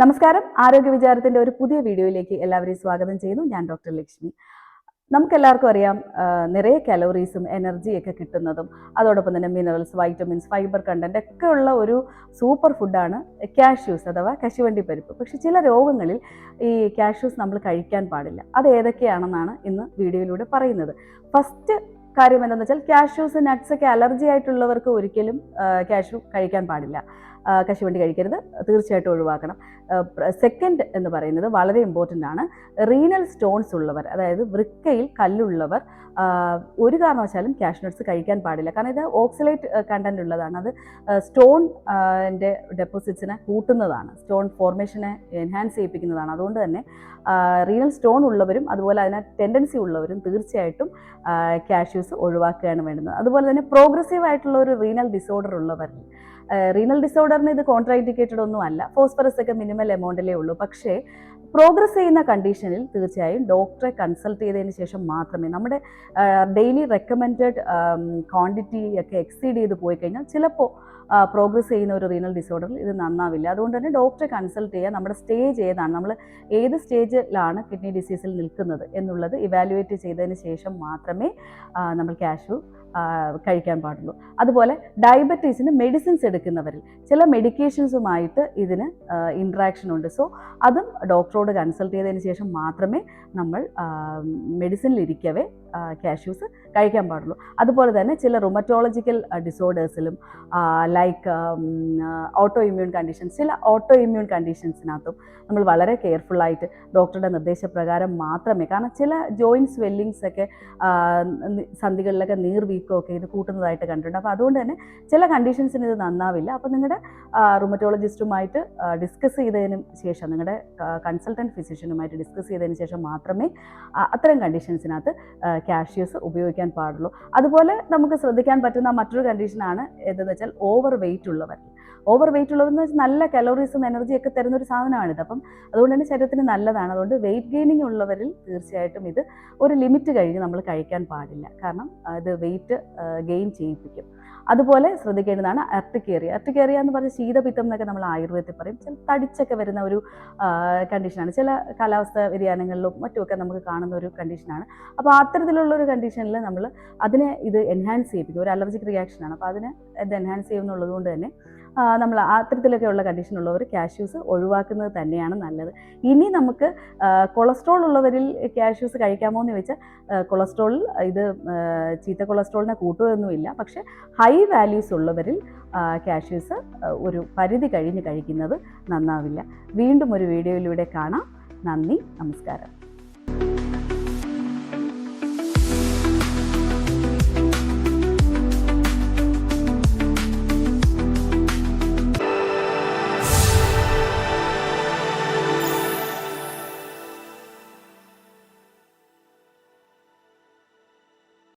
നമസ്കാരം. ആരോഗ്യ വിചാരത്തിന്റെ ഒരു പുതിയ വീഡിയോയിലേക്ക് എല്ലാവരെയും സ്വാഗതം ചെയ്യുന്നു. ഞാൻ ഡോക്ടർ ലക്ഷ്മി. നമുക്കെല്ലാവർക്കും അറിയാം നിറയെ കലോറീസും എനർജിയൊക്കെ കിട്ടുന്നതും അതോടൊപ്പം തന്നെ മിനറൽസ് വൈറ്റമിൻസ് ഫൈബർ കണ്ടന്റ് ഒക്കെ ഉള്ള ഒരു സൂപ്പർ ഫുഡാണ് കാഷ്യൂസ് അഥവാ കശുവണ്ടി പരിപ്പ്. പക്ഷെ ചില രോഗങ്ങളിൽ ഈ കാഷ്യൂസ് നമ്മൾ കഴിക്കാൻ പാടില്ല. അത് ഏതൊക്കെയാണെന്നാണ് ഇന്ന് വീഡിയോയിലൂടെ പറയുന്നത്. ഫസ്റ്റ് കാര്യം എന്താണെന്ന് വെച്ചാൽ കാഷ്യൂസ് നട്ട്സ് ഒക്കെ അലർജി ആയിട്ടുള്ളവർക്ക് ഒരിക്കലും കാഷ്യൂ കഴിക്കാൻ പാടില്ല. കശുവണ്ടി കഴിക്കരുത്. തീർച്ചയായിട്ടും ഒഴിവാക്കണം. സെക്കൻഡ് എന്ന് പറയുന്നത് വളരെ ഇമ്പോർട്ടന്റ് ആണ്. റീനൽ സ്റ്റോൺസ് ഉള്ളവർ അതായത് വൃക്കയിൽ കല്ലുള്ളവർ ഒരു കാരണവശാലും നട്സ് കഴിക്കാൻ പാടില്ല. കാരണം ഇത് ഓക്സിലേറ്റ് കണ്ടന്റ് ഉള്ളതാണ്. അത് സ്റ്റോൺ എന്റെ ഡെപ്പോസിറ്റ്സിനെ കൂട്ടുന്നതാണ്. സ്റ്റോൺ ഫോർമേഷനെ എൻഹാൻസ് ചെയ്യിപ്പിക്കുന്നതാണ്. അതുകൊണ്ട് തന്നെ റീനൽ സ്റ്റോൺ ഉള്ളവരും അതുപോലെ അതിന് ടെൻഡൻസി ഉള്ളവരും തീർച്ചയായിട്ടും ക്യാഷ്യൂസ് ഒഴിവാക്കുകയാണ് വേണ്ടത് അതുപോലെ തന്നെ പ്രോഗ്രസീവ് ആയിട്ടുള്ള ഒരു റീനൽ ഡിസോർഡർ ഉള്ളവരിൽ റീനൽ ഡിസോർഡറിന് ഇത് കോൺട്രാഇൻഡിക്കേറ്റഡ് ഒന്നും അല്ല ഫോസ്ഫറസ് ഒക്കെ മിനിമൽ എമൗണ്ടിലേ ഉള്ളൂ. പക്ഷേ പ്രോഗ്രസ് ചെയ്യുന്ന കണ്ടീഷനിൽ തീർച്ചയായും ഡോക്ടറെ കൺസൾട്ട് ചെയ്തതിന് ശേഷം മാത്രമേ നമ്മുടെ ഡെയിലി റെക്കമെൻഡ് ക്വാണ്ടിറ്റി ഒക്കെ എക്സീഡ് ചെയ്ത് പോയി കഴിഞ്ഞാൽ ചിലപ്പോൾ പ്രോഗ്രസ് ചെയ്യുന്ന ഒരു റീനൽ ഡിസോർഡറിൽ ഇത് നന്നാവില്ല. അതുകൊണ്ട് തന്നെ ഡോക്ടറെ കൺസൾട്ട് ചെയ്യുക നമ്മുടെ സ്റ്റേജ് ഏതാണ്? നമ്മൾ ഏത് സ്റ്റേജിലാണ് കിഡ്നി ഡിസീസിൽ നിൽക്കുന്നത് എന്നുള്ളത് ഇവാലുവേറ്റ് ചെയ്തതിന് ശേഷം മാത്രമേ നമ്മൾ കാഷ്യൂ കഴിക്കാൻ പാടുള്ളൂ. അതുപോലെ ഡയബറ്റീസിന് മെഡിസിൻസ് എടുക്കുന്നവരിൽ ചില മെഡിക്കേഷൻസുമായിട്ട് ഇതിന് ഇൻട്രാക്ഷൻ ഉണ്ട്. സോ അതും ഡോക്ടറോട് കൺസൾട്ട് ചെയ്തതിന് ശേഷം മാത്രമേ നമ്മൾ മെഡിസിനിലിരിക്കവേ കാഷ്യൂസ് കഴിക്കാൻ പാടുള്ളൂ. അതുപോലെ തന്നെ ചില റുമറ്റോളജിക്കൽ ഡിസോർഡേഴ്സിലും ലൈക്ക് ഓട്ടോ ഇമ്മ്യൂൺ കണ്ടീഷൻസ് ചില ഓട്ടോ ഇമ്മ്യൂൺ കണ്ടീഷൻസിനകത്തും നമ്മൾ വളരെ കെയർഫുള്ളായിട്ട് ഡോക്ടറുടെ നിർദ്ദേശപ്രകാരം മാത്രമേ കാരണം ചില ജോയിന്റ് സ്വെല്ലിങ്സ് ഒക്കെ സന്ധികളിലൊക്കെ ഒക്കെ ഇത് കൂട്ടുന്നതായിട്ട് കണ്ടിട്ടുണ്ട്. അപ്പോൾ അതുകൊണ്ട് തന്നെ ചില കണ്ടീഷൻസിന് ഇത് നന്നാവില്ല. അപ്പോൾ നിങ്ങളുടെ റുമറ്റോളജിസ്റ്റുമായിട്ട് ഡിസ്കസ് ചെയ്തതിന് ശേഷം നിങ്ങളുടെ കൺസൾട്ടന്റ് ഫിസിഷ്യനുമായിട്ട് ഡിസ്കസ് ചെയ്തതിന് ശേഷം മാത്രമേ അത്തരം കണ്ടീഷൻസിനകത്ത് കാഷ്യൂസ് ഉപയോഗിക്കാൻ പാടുള്ളൂ. അതുപോലെ നമുക്ക് ശ്രദ്ധിക്കാൻ പറ്റുന്ന മറ്റൊരു കണ്ടീഷനാണ് എന്തെന്ന് വെച്ചാൽ ഓവർ വെയിറ്റ് ഉള്ളവർ ഓവർ വെയിറ്റ് ഉള്ളതെന്ന് വെച്ചാൽ നല്ല കലോറീസും എനർജിയും ഒക്കെ തരുന്ന ഒരു സാധനമാണിത്. അപ്പം അതുകൊണ്ട് തന്നെ ശരീരത്തിന് നല്ലതാണ്. അതുകൊണ്ട് വെയിറ്റ് ഗെയിനിങ് ഉള്ളവരിൽ തീർച്ചയായിട്ടും ഇത് ഒരു ലിമിറ്റ് കഴിഞ്ഞ് നമ്മൾ കഴിക്കാൻ പാടില്ല. കാരണം ഇത് വെയിറ്റ് ഗെയിൻ ചെയ്യിപ്പിക്കും. അതുപോലെ ശ്രദ്ധിക്കേണ്ടതാണ് അർട്ടിക്കേറിയ അർട്ടിക്കേറിയ എന്ന് പറഞ്ഞാൽ ശീതപിത്തം എന്നൊക്കെ നമ്മൾ ആയുർവേദത്തിൽ പറയും. ചില തടിച്ചൊക്കെ വരുന്ന ഒരു കണ്ടീഷനാണ് ചില കാലാവസ്ഥ വ്യതിയാനങ്ങളിലും മറ്റുമൊക്കെ നമുക്ക് കാണുന്ന ഒരു കണ്ടീഷനാണ് അപ്പോൾ അത്തരത്തിലുള്ള ഒരു കണ്ടീഷനിൽ നമ്മൾ അതിനെ ഇത് എൻഹാൻസ് ചെയ്യിപ്പിക്കും. ഒരു അലർജിക് റിയാക്ഷനാണ് അപ്പോൾ അതിനെ ഇത് എൻഹാൻസ് ചെയ്യുന്നുള്ളത് കൊണ്ട് തന്നെ നമ്മൾ അത്തരത്തിലൊക്കെ ഉള്ള കണ്ടീഷൻ ഉള്ളവർ കാഷ്യൂസ് ഒഴിവാക്കുന്നത് തന്നെയാണ് നല്ലത്. ഇനി നമുക്ക് കൊളസ്ട്രോൾ ഉള്ളവരിൽ കാഷ്യൂസ് കഴിക്കാമോ എന്ന് ചോദിച്ചാൽ കൊളസ്ട്രോളിൽ ഇത് ചീത്ത കൊളസ്ട്രോളിനെ കൂട്ടുകയൊന്നുമില്ല. പക്ഷേ ഹൈ വാല്യൂസ് ഉള്ളവരിൽ കാഷ്യൂസ് ഒരു പരിധി കഴിഞ്ഞ് കഴിക്കുന്നത് നന്നാവില്ല. വീണ്ടും ഒരു വീഡിയോയിലൂടെ കാണാം. നന്ദി നമസ്കാരം.